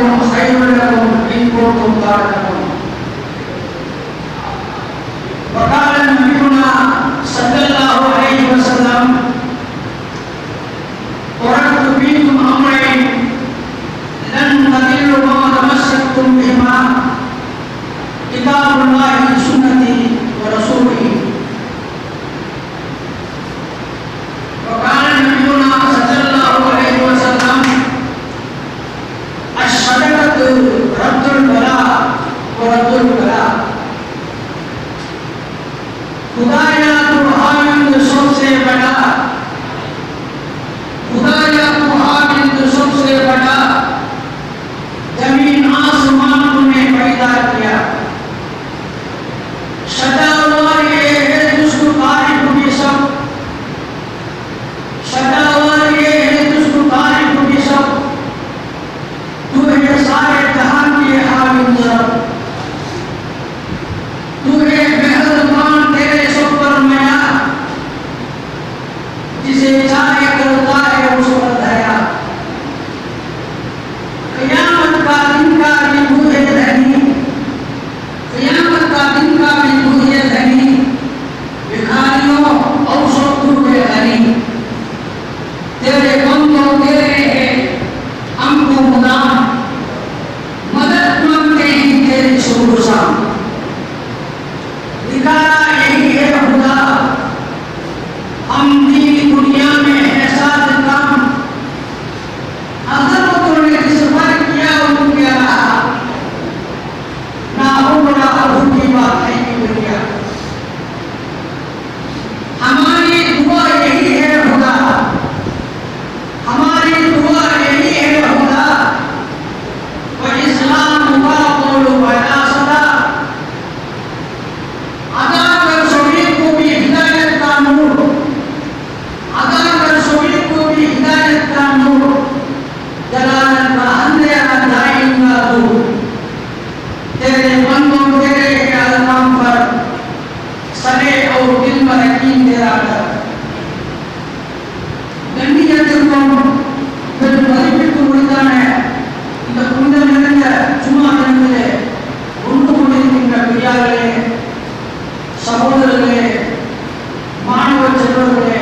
yung sayo na kung tipo kumpara ko. Bakalan nyo na sallallahu alayhi wa sallam Quran kubitum amrain lan nadilu mga namasakum bima kitabullah Thank you.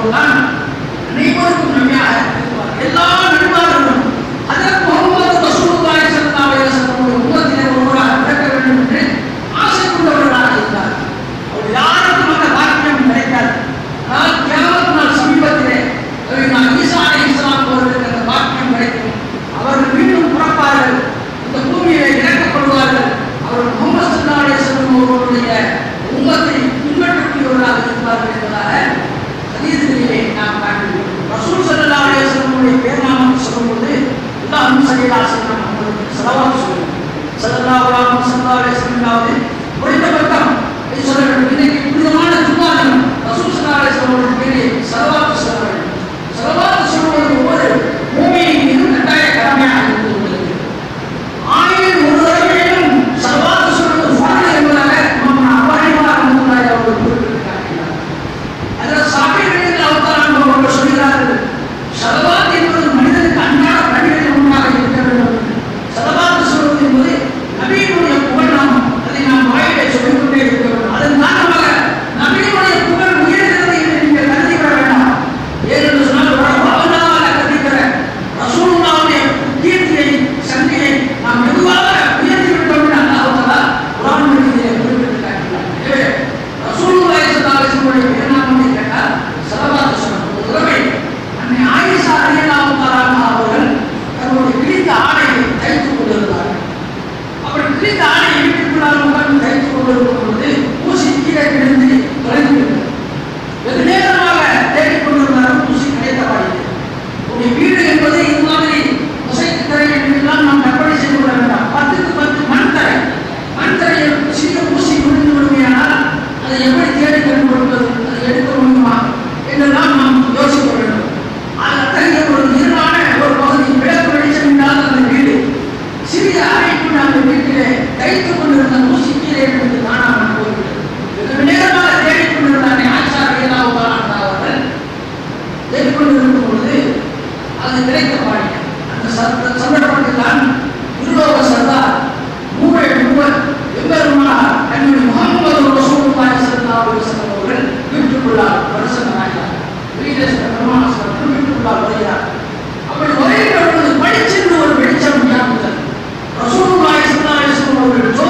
Popular 어, 오늘도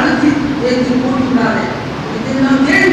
आर्थिक एक report निकाले इतने नाम ये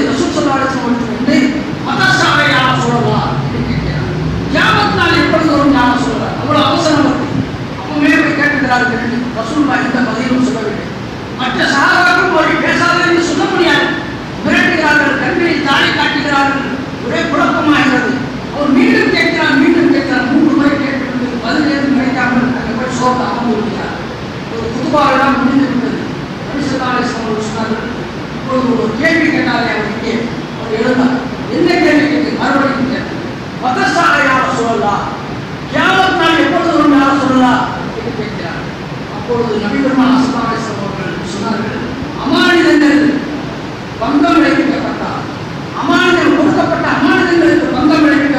என்று ரசூல் சல்லாஹ் அவர்கள் மதசாவை யார சொல்லலாம் கியாமத் நாள் எப்பொழுது வரும் யார சொல்றார் அவ்வளவு அவசரம் இருக்கு. அப்பவுமே போய் கேட்டுக்கிறார்கள் ரசூல்லா எந்த பதிலும் சொல்லவில்லை. மற்ற சகாபாக்களும் அவர்கள் பேசாது என்று சொல்ல முடியாது. மிரட்டுகிறார்கள் கண்களில் தாடி காட்டுகிறார்கள். ஒரே குழப்பமாகிறது அவர் மீண்டும் கேட்கிறார் மீண்டும் கேட்கிறார். மூன்று முறை கேட்டு பதில் ஏதும் கிடைக்காமல் அங்கே போய் சோர்ந்து அமர்ந்து ஒரு குதுபாவெல்லாம் முடிந்து விட்டது. மனுஷனாலே சொன்னார்கள் இப்போது ஒரு கேள்வி கேட்டாலே அவருக்கு அவர் எழுந்தார். என்ன கேள்வி கேட்டு மறுபடியும் மதசாக யார சொல்லலாம் யாரும் நான் எப்பொழுது ஒரு யார் சொல்லலாம் என்று கேட்கிறார். அப்பொழுது நபிபெருமான் அசுமாவேசம் அவர்கள் சொன்னார்கள் அமானிதங்கள் பங்கம் விளைவிக்கப்பட்டார் அமானிதம் கொடுக்கப்பட்ட அமானிதங்களுக்கு பங்கம் விளைவிக்க